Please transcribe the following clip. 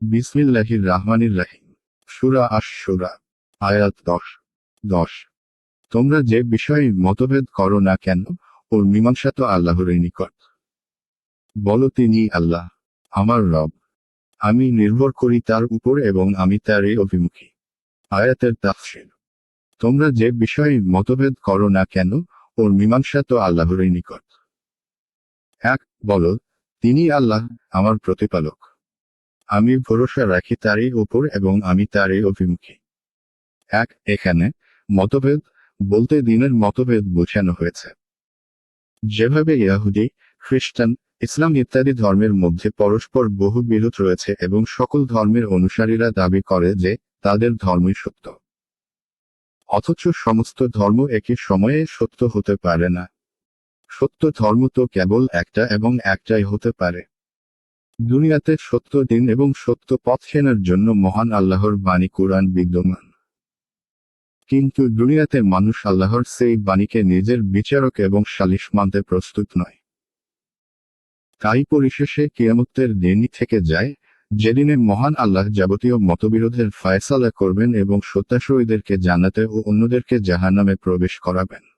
বিসমিল্লাহির রাহমানির রাহিম সুরা আশ সুরা আয়াত দশ দশ। তোমরা যে বিষয়ে মতভেদ করো না কেন, ওর মীমাংসা তো আল্লাহরই নিকট। বলো তিনি আল্লাহ, আমার রব। আমি নির্ভর করি তার উপর এবং আমি তারই অভিমুখী। আয়াতের তাফসির। তোমরা যে বিষয়ে মতভেদ করো না কেন, ওর মীমাংসা তো আল্লাহরই নিকট। এক, বলো, তিনি আল্লাহ, আমার প্রতিপালক। আমি ভরসা রাখি তারই উপর এবং আমি তারই অভিমুখী। এক, এখানে মতভেদ, বলতে দিনের মতভেদ বোঝানো হয়েছে। যেভাবে ইয়াহুদি খ্রিস্টান, ইসলাম ইত্যাদি ধর্মের মধ্যে পরস্পর বহু বিরোধ রয়েছে এবং সকল ধর্মের অনুসারীরা দাবি করে যে তাদের ধর্মই সত্য। অথচ সমস্ত ধর্ম একই সময়ে সত্য হতে পারে না। সত্য ধর্ম তো কেবল একটা এবং একটাই হতে পারে। দুনিয়াতে সত্য দিন এবং সত্য পথ সেনার জন্য মহান আল্লাহর বাণী কোরআন বিদ্যমান। কিন্তু দুনিয়াতে মানুষ আল্লাহর সেই বাণীকে নিজের বিচারক এবং সালিশ মানতে প্রস্তুত নয়। তাই পরিশেষে কিয়ামতের দিনই থেকে যায়, যেদিনে মহান আল্লাহ যাবতীয় মতবিরোধের ফয়সালা করবেন এবং সত্যাসরীদেরকে জানাতে ও অন্যদেরকে জাহান্নামে প্রবেশ করাবেন।